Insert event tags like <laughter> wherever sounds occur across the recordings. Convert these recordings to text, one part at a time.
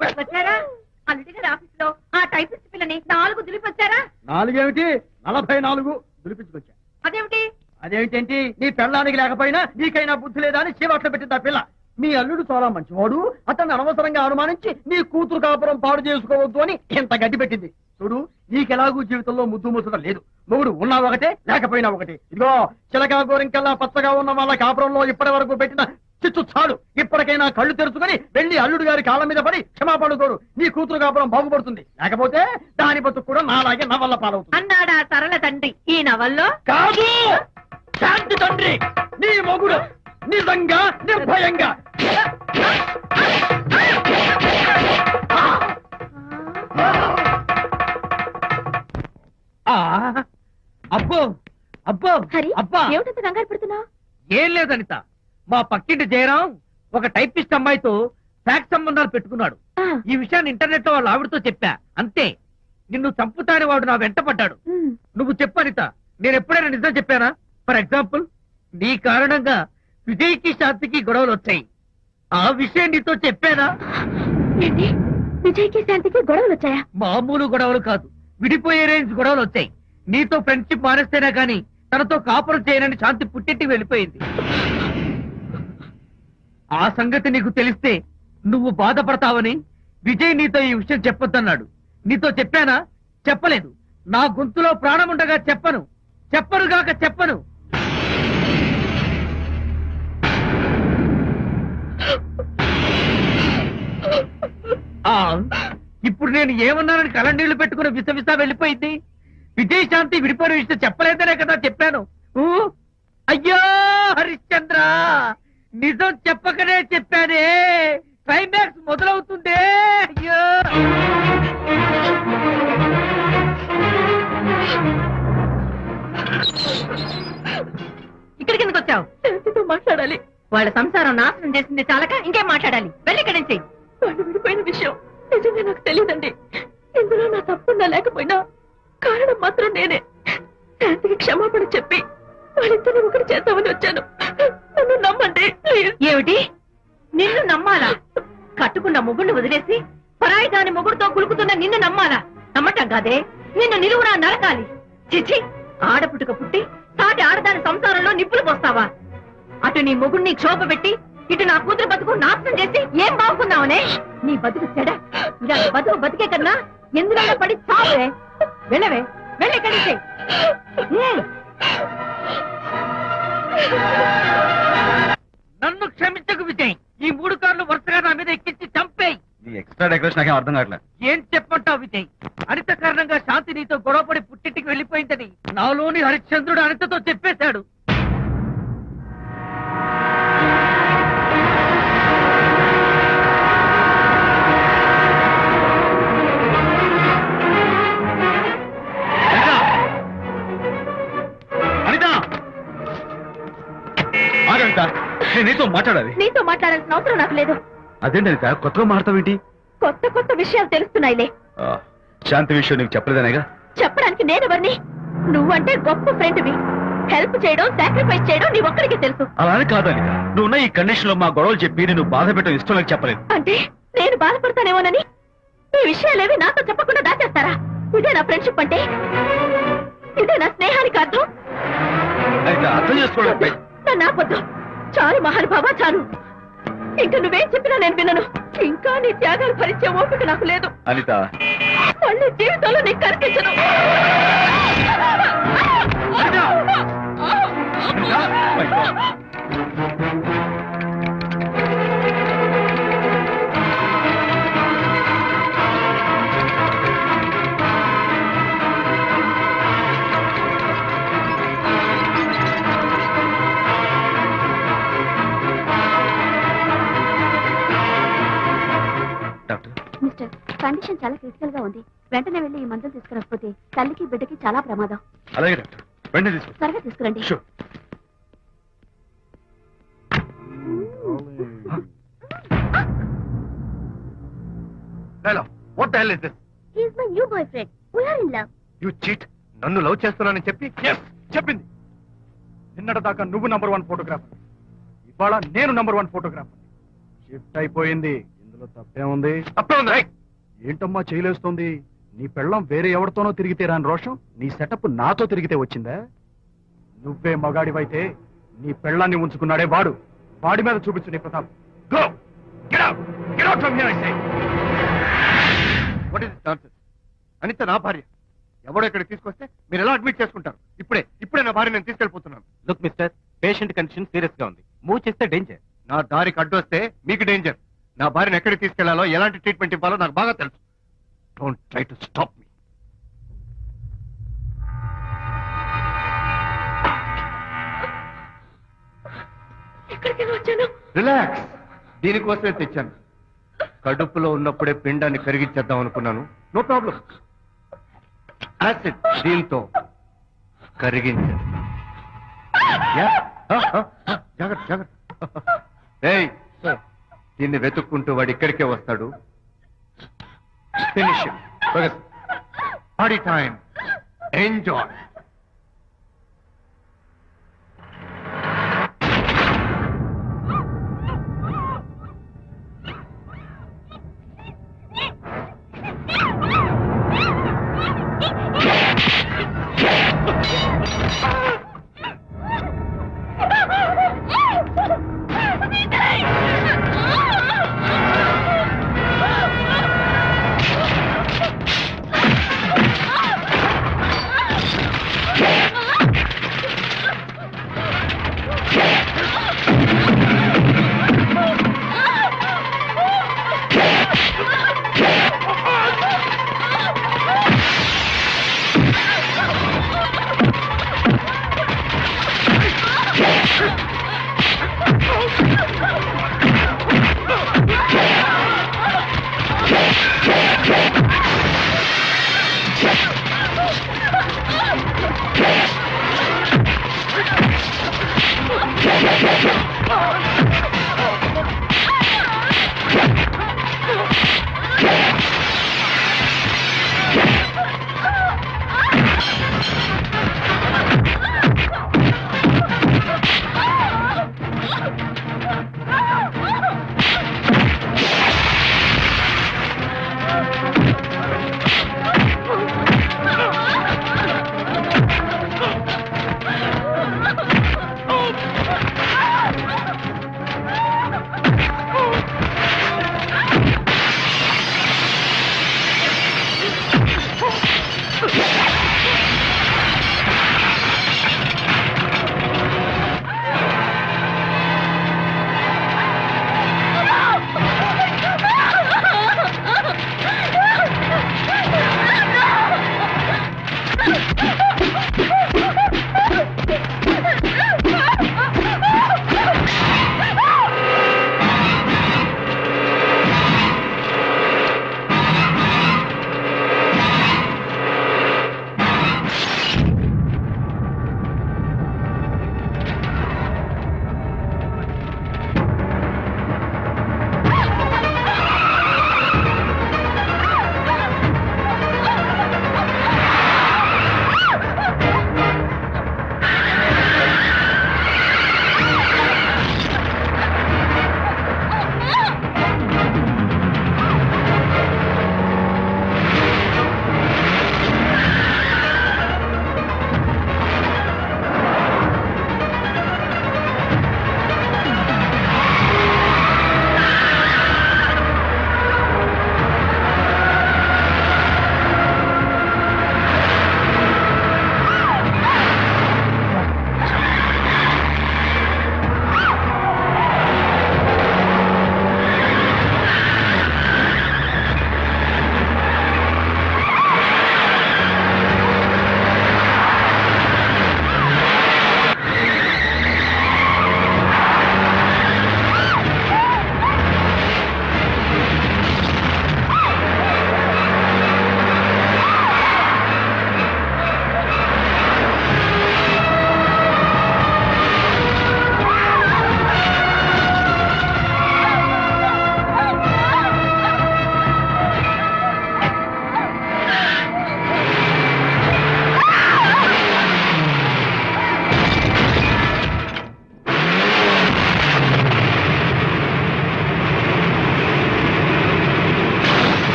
వచ్చారా? అల్లుడి గారి ఆఫీస్లో ఆ టైపిస్ట్ పిల్లని నాలుగు దులిపొచ్చారా? నాలుగేమిటి? నలభై నాలుగు దులిపించుకొచ్చా. అదేమిటి? అదేమిటేంటి? నీ పెళ్ళానికి లేకపోయినా నీకైనా బుద్ధి లేదా అని చీవాట్లు పెట్టింది ఆ పిల్ల. మీ అల్లుడు చాలా మంచివాడు అతన్ని అనవసరంగా అనుమానించి నీ కూతురు కాపురం పాడు చేసుకోవద్దు అని ఇంత గడ్డి పెట్టింది. చూడు నీకెలాగూ జీవితంలో ముద్దు ముచ్చడం లేదు. మొగుడు ఉన్నా ఒకటే లేకపోయినా ఒకటే. ఇదిగో చిలకా గోరింకల్లా పచ్చగా ఉన్న వాళ్ళ కాపురంలో ఇప్పటి వరకు పెట్టిన చిచ్చు చాలు. ఇప్పటికైనా కళ్ళు తెరుచుకొని వెళ్ళి అల్లుడు గారి కాళ్ళ మీద పడి క్షమాపణ కోరు. నీ కూతురు కాపురం బాగుపడుతుంది. లేకపోతే దాని బతుకు కూడా నాలాగే నవల్ల పాలవుతుంది. అన్నాడా సరళ తండ్రి. ఈ నవల్లో కాదు! శాంతి తండ్రి! నీ మొగుడు నిజంగా నిర్భయంగా. అబ్బో అబ్బో అబ్బా. ఏమిటంత కంగారు పెడుతున్నావు? ఏం లేదు అనిత మా పక్కింటి జయరాం ఒక టైపిస్ట్ అమ్మాయితో ఫ్యాక్స్ సంబంధాలు పెట్టుకున్నాడు. ఈ విషయాన్ని ఇంటర్నెట్లో వాళ్ళ ఆవిడతో చెప్పా. అంతే. నిన్ను చంపుతాని వాడు నా వెంట పడ్డాడు. నువ్వు చెప్పు అనిత. నేను ఎప్పుడైనా నిజం చెప్పానా? ఫర్ ఎగ్జాంపుల్ నీ కారణంగా విజయ్కి శాంతికి గొడవలు వచ్చాయి. ఆ విషయం నీతో చెప్పానా? ఏంటి? విజయ్కి శాంతికి గొడవలు వచ్చాయా? మామూలు గొడవలు కాదు. విడిపోయే రేంజ్ గొడవలు వచ్చాయి. నీతో ఫ్రెండ్షిప్ మానేస్తేనే గాని తనతో కాపురం చేయనని శాంతి పుట్టింటికి వెళ్ళిపోయింది. ఆ సంగతి నీకు తెలిస్తే నువ్వు బాధపడతావని విజయ్ నీతో ఈ విషయం చెప్పొద్దన్నాడు. నీతో చెప్పానా? చెప్పలేదు. నా గొంతులో ప్రాణం ఉండగా చెప్పను చెప్పనుగాక చెప్పను. ఆ ఇప్పుడు నేను ఏమన్నానని కలండీళ్ళు పెట్టుకుని విసవిసా వెళ్ళిపోయింది. విజయ్ శాంతి విడిపోయిన విషయం చెప్పలేదనే కదా చెప్పాను. అయ్యో హరిశ్చంద్ర! నిజం చెప్పకనే చెప్పానే. క్లైమాక్స్ మొదలవుతుందే. అయ్యో. ఇక్కడికి ఎందుకు వచ్చావు? శాంతితో మాట్లాడాలి? వాళ్ళ సంసారం నాశనం చేసింది చాలక ఇంకేం మాట్లాడాలి? వెళ్ళి ఇక్కడి నుంచి. వాళ్ళు విడిపోయిన విషయం నిజంగా నాకు తెలియదండి. ఇందులో నా తప్పున్నా లేకపోయినా కారణం మాత్రం నేనే. శాంతికి క్షమాపణ చెప్పి వాళ్ళిద్దరిని ఒకటి చేద్దామని వచ్చాను. నన్ను నమ్మండి ఏమిటి? నిన్ను నమ్మాలా? కట్టుకున్న మొగుడిని వదిలేసి పరాయి దాని మొగుడుతో కులుకుతున్న నిన్ను నమ్మాలా? నమ్మటం కాదే. నిన్ను నిలువునా నరకాలి. చిచి ఆడపుట్టుక పుట్టి సాటి ఆడదాని సంసారంలో నిప్పులు పోస్తావా? అటు నీ మొగుడిని క్షోభ పెట్టి ఇటు నా కూతురు బతుకు నాశనం చేసి ఏం బాగుకున్నావనే నీ బతుకు చెడ. ఇలా బతుకు బతికే కన్నా ఎందులో పడి చావే? వెళ్ళవే. వెళ్ళే కలిసే నన్ను క్షమించకు విజయ్. ఈ మూడు కార్లు వరుసగా నా మీద ఎక్కించి చంపేయి. నీ ఎక్స్ట్రా డెకరేషన్ నాకేం అర్థం కావట్లేదు ఏం చెప్పంటావు విజయ్? అనిత కారణంగా శాంతి నీతో గొడవపడి పుట్టింటికి వెళ్ళిపోయిందని నాలోని హరిశ్చంద్రుడు అనితతో చెప్పేశాడు. నేను <laughs> నీతో మాట్లాడాలి. నీతో మాట్లాడాల్సిన అవసరం నాకు లేదు. అదేంటి అనిత కొత్తగా మాట్లాడతావేంటి? కొత్త కొత్త విషయాలు తెలుస్తున్నాయిలే. ఆ, శాంతి విషయం నీకు చెప్పలేదనేగా? చెప్పడానికి నేనెవరిని? నువ్వంటే గొప్ప ఫ్రెండ్వి. హెల్ప్ చేయడం సాక్రిఫైస్ చేయడం నీ ఒక్కడికి తెలుసు. అలానే కాదు అనిత నువ్వు ఉన్న ఈ కండిషన్లో మా గొడవలు చెప్పి నేను బాధ పెట్టడం ఇష్టం లేక చెప్పలేదు. అంటే నేను బాధపడతానేమోనని? ఈ విషయాలేవి నాతో చెప్పకుండా దాచేస్తారా? ఇదే నా ఫ్రెండ్షిప్ అంటే? ఇదే నా స్నేహానికి అర్థం? అనిత అర్థం చేసుకోవడం నన్ను ఆపొద్దు. చాలు మహానుభావ చాలు. ఇంకా నువ్వేం చెప్పినా నేను వినను. ఇంకా నీ త్యాగాలు భరించే ఓపిక నాకు లేదు. అనిత. మళ్ళీ జీవితంలో నీకు కనిపించను డాక్టర్. మిస్టర్ కండిషన్ చాలా క్రిటికల్గా ఉంది. వెంటనే వెళ్ళి ఈ మందులు తీసుకురాకపోతే తల్లికి బిడ్డకి చాలా ప్రమాదం. అలాగే డాక్టర్. వెంటనే తీసుకో. త్వరగా తీసుకురండి. Sure. Hello what hell is this he's my new boyfriend we're in love you cheat నన్ను లవ్ చేస్తున్నానని చెప్పి. ఎస్ చెప్పింది. నిన్నటి దాకా నువ్వు నంబర్ వన్ ఫోటోగ్రాఫర్ ఇవాళ నేను నంబర్ వన్ ఫోటోగ్రాఫర్ షిఫ్ట్ అయిపోయింది. ఇందులో తప్పేముంది తప్పే ఉంది రైట్ ఏంటమ్మా చేయలేస్తోంది? నీ పెళ్ళం వేరే ఎవరితోనో తిరిగితే రాని రోషం? నీ సెటప్ నాతో తిరిగితే వచ్చిందా? నువ్వే మగాడివైతే నీ పెళ్ళాన్ని ఉంచుకున్నాడే వాడు. వాడి మీద చూపించు నీ Pratap. Go get out get out from here I say what is nonsense Anita నా భార్య. ఎవడో ఇక్కడికి తీసుకొస్తే మీరు ఎలా అడ్మిట్ చేసుకుంటారు? ఇప్పుడే ఇప్పుడే నా భార్య నేను తీసుకెళ్ళిపోతున్నాను. లుక్ మిస్టర్ పేషెంట్ కండిషన్ సీరియస్గా ఉంది. మూవ్ చేస్తే డేంజర్ నా దారికి అడ్డు వస్తే మీకు డేంజర్ నా భార్యను ఎక్కడికి తీసుకెళ్ళాలో ఎలాంటి ట్రీట్మెంట్ ఇవ్వాలో నాకు బాగా తెలుసు. Don't try to stop me relax దీనికోసమే తెచ్చాను. కడుపులో ఉన్నప్పుడే పిండాన్ని కరిగించేద్దాం అనుకున్నాను. నో ప్రాబ్లం యాసిడ్ దీంతో కరిగించాను యా? ఆ, ఆ, ఆ, జాగ్రత్త జాగ్రత్త దీన్ని వెతుక్కుంటూ వాడు ఇక్కడికే వస్తాడు. ఫినిష్ టైం ఎంజాయ్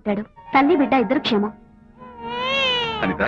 పుట్టాడు. తల్లి బిడ్డ ఇద్దరు క్షేమం. Anita?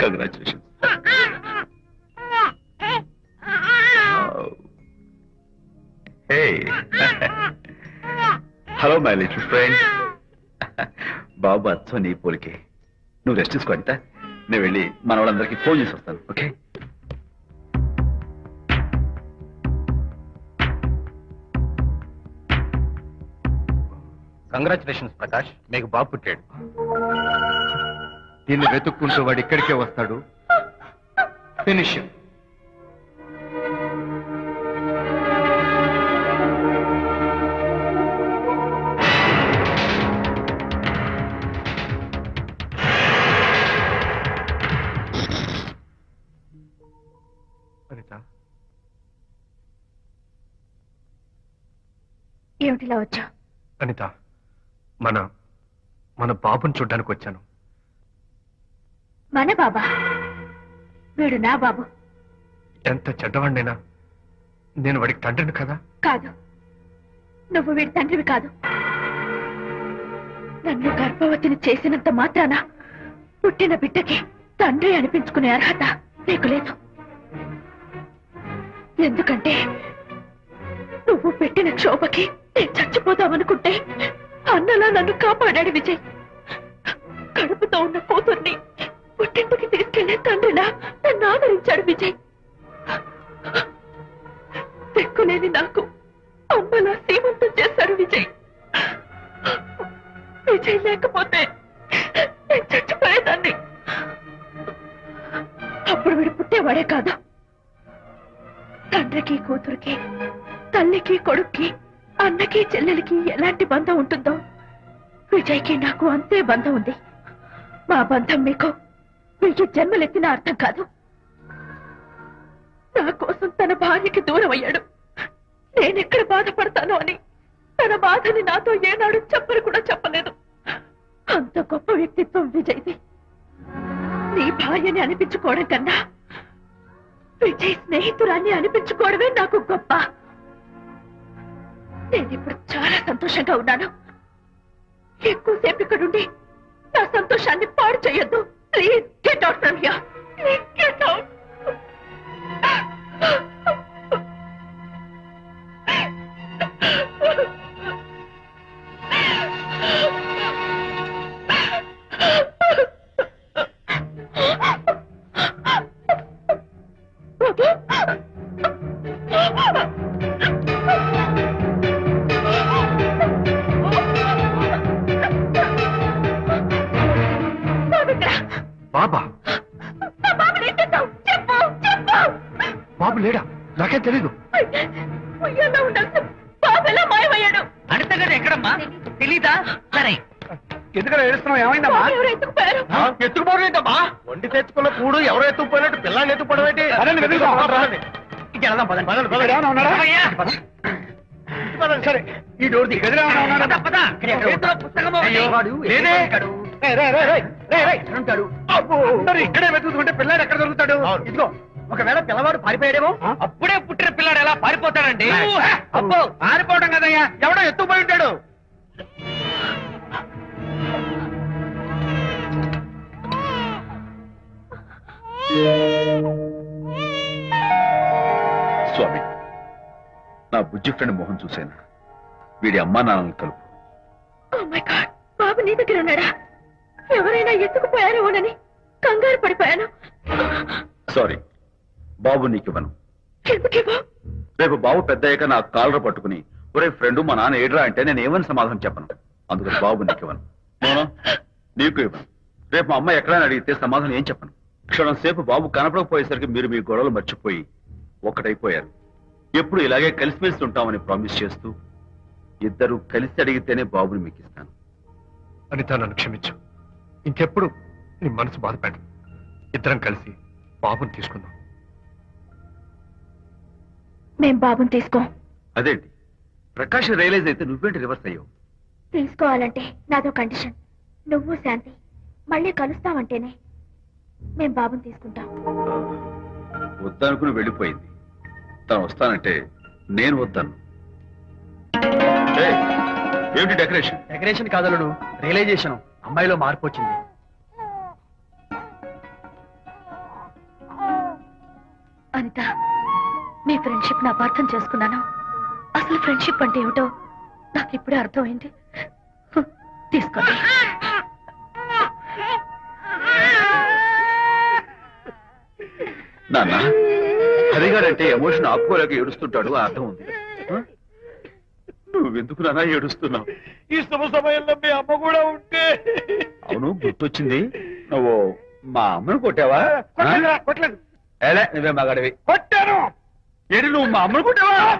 Congratulation hello my little friend బాబు అచ్చో నీ పోలికే. నువ్వు రెస్ట్ తీసుకో అనిత. నేను వెళ్ళి మన వాళ్ళందరికీ ఫోన్ చేసి వస్తాను ఓకే కంగ్రాచులేషన్స్ ప్రకాష్. మీకు బాబు పుట్టాడు. దీన్ని వెతుక్కుంటూ వాడు ఇక్కడికే వస్తాడు. ఫినిష్ అనిత. ఏమిటిలా వచ్చా అనిత. మన మన బాబుని చూడ్డానికి వచ్చాను. మన బాబా? వీడు నా బాబు. ఎంత చెడ్డవాడినైనా నేను వాడికి తండ్రిని కదా? కాదు. నువ్వు వీడి తండ్రివి కాదు. నన్ను గర్భవతిని చేసినంత మాత్రాన పుట్టిన బిడ్డకి తండ్రి అనిపించుకునే అర్హత నీకు లేదు. ఎందుకంటే నువ్వు పెట్టిన క్షోభకి నేను చచ్చిపోదామనుకుంటే అన్నలా నన్ను కాపాడాడు విజయ్. కడుపుతో ఉన్న కూతుర్ని పుట్టింటికి తీసుకెళ్ళే తండ్రిలా నన్ను ఆదరించాడు విజయ్. దిక్కులేని నాకు అమ్మలా సీమంతం చేశాడు విజయ్. విజయ్ లేకపోతే నేను చచ్చిపోయేదాన్ని. అప్పుడు వీడు పుట్టేవాడే కాదా. తండ్రికి కూతురికి తల్లికి కొడుక్కి అన్నకి చెల్లెలికి ఎలాంటి బంధం ఉంటుందో? విజయ్కి నాకు అంతే బంధం ఉంది. మా బంధం మీకు. వెయ్యి జన్మలెత్తిన అర్థం కాదు. నా కోసం తన భార్యకి దూరం అయ్యాడు. నేనెక్కడ బాధపడతాను అని తన బాధని నాతో ఏనాడు చెప్పని కూడా చెప్పలేదు. అంత గొప్ప వ్యక్తిత్వం విజయ్ది. నీ భార్యని అనిపించుకోవడం కన్నా విజయ్ స్నేహితురాన్ని అనిపించుకోవడమే నాకు గొప్ప. నేను ఇప్పుడు చాలా సంతోషంగా ఉన్నాను. ఎక్కువసేపు ఇక్కడుండి నా సంతోషాన్ని పాడు చేయొద్దు. Please get out from here please get out నాకేం తెలీదు ఉయ్యాలో ఉండాల్సిన బాబు ఎలా మాయమయ్యాడు అనిత గారు ఎక్కడమ్మా తెలీదా సరే ఎందుకలా ఏడుస్తున్నావు ఏమైందమ్మా బాబు ఎవరు ఎత్తుకుపోయారు ఎత్తుకుపోవడం వండి తెచ్చుకున్న కూడు ఎవరు ఎత్తుకుపోయినట్టు పిల్లాన్ని ఎత్తుకుపోవడం ఏంటి పదండి, వెతుకుదాం. పదండి. వెళ్దాం పదండి పదండి, పదండి. ఏమైనా ఉన్నాడా? అయ్యా. సరే ఈ డోర్ ది గదిలో ఏమైనా ఉన్నాడా? పద, పద. చేతిలో పుస్తకం ఒకటి. అయ్యో, వాడు లేదే. రేయ్, రేయ్, రేయ్, రేయ్, రేయ్, రేయ్, ఉంటాడు. అబ్బో, అందరూ ఇక్కడే వెతుకుతుంటే పిల్లాడు ఎక్కడ దొరుకుతాడు ఇదిగో ఒకవేళ పిల్లవాడు పారిపోయాడేమో అప్పుడే పుట్టిన పిల్లాడు ఎలా పారిపోతాడండి. అబ్బో! పారిపోవడం కదయ్యా! ఎవడో ఎత్తుకుపోయి ఉంటాడు! స్వామి నా బుజ్జి ఫ్రెండ్ మోహన్ చూశాను. వీడి అమ్మా నాన్నలు కలుపు. ఓ మై గాడ్ బాబు నీ దగ్గర ఉన్నాడా? ఎవరైనా ఎత్తుకుపోయారేమోనని కంగారు పడిపోయాను. సారీ బాబు నీకివ్వను రేపు బాబు పెద్ద అయ్యాక నా కాలర్ పట్టుకుని ఒరే ఫ్రెండ్ మా నాన్న ఏడ్రా అంటే నేను ఏమని సమాధానం చెప్పను? అందుకని బాబు నీకివ్వను నీకు ఇవ్వను. రేపు మా అమ్మ ఎక్కడైనా అడిగితే సమాధానం ఏం చెప్పను? క్షణం సేపు బాబు కనపడకపోయేసరికి మీరు మీ గొడవలు మర్చిపోయి ఒక్కటైపోయారు ఎప్పుడు ఇలాగే కలిసిమెలిసి ఉంటామని ప్రామిస్ చేస్తూ ఇద్దరు కలిసి అడిగితేనే బాబుని మీకు ఇస్తాను. అనిత నన్ను క్షమించు. ఇంకెప్పుడు నీ మనసు బాధపెట్టు ఇద్దరం కలిసి బాబుని తీసుకుందాం. మేం బాబుని తీసుకో. అదేంటి? ప్రకాష్ రియలైజ్ అయితే నువ్వేంటి రివర్స్ అయ్యావు? తీసుకోవాలంటే నాదో కండిషన్. నువ్వు శాంతి మళ్ళీ కలుస్తావంటేనే మేం బాబుని తీసుకుంటాం. వద్దనుకుని వెళ్ళిపోయింది. తను వస్తానంటే నేను వద్దాను. ఏయ్, ఏమిటి డెకరేషన్? Decoration కాదలుడు realisation. అమ్మాయిలో మార్పు వచ్చింది. అనిత మీ ఫ్రెండ్షిప్ నా అపార్థం చేసుకున్నాను. అసలు ఫ్రెండ్షిప్ అంటే ఏమిటో నాకు ఇప్పుడే అర్థమైంది. తీసుకోండి నాన్న హరిగారంటే ఎమోషన్ ఆపుకోలేక ఏడుస్తుంటాడు ఆ అర్థం ఉంది? నువ్వెందుకు నాన్న ఏడుస్తున్నావు? ఈ శుభ సమయంలో మీ అమ్మ కూడా ఉంటే. అవును గుర్తొచ్చింది. నువ్వు మా అమ్మను కొట్టావా? కొట్టలేదు, నువ్వే మగాడివి. కొట్టాను. ఏడి నువ్వు మా అమ్మను కొట్టావా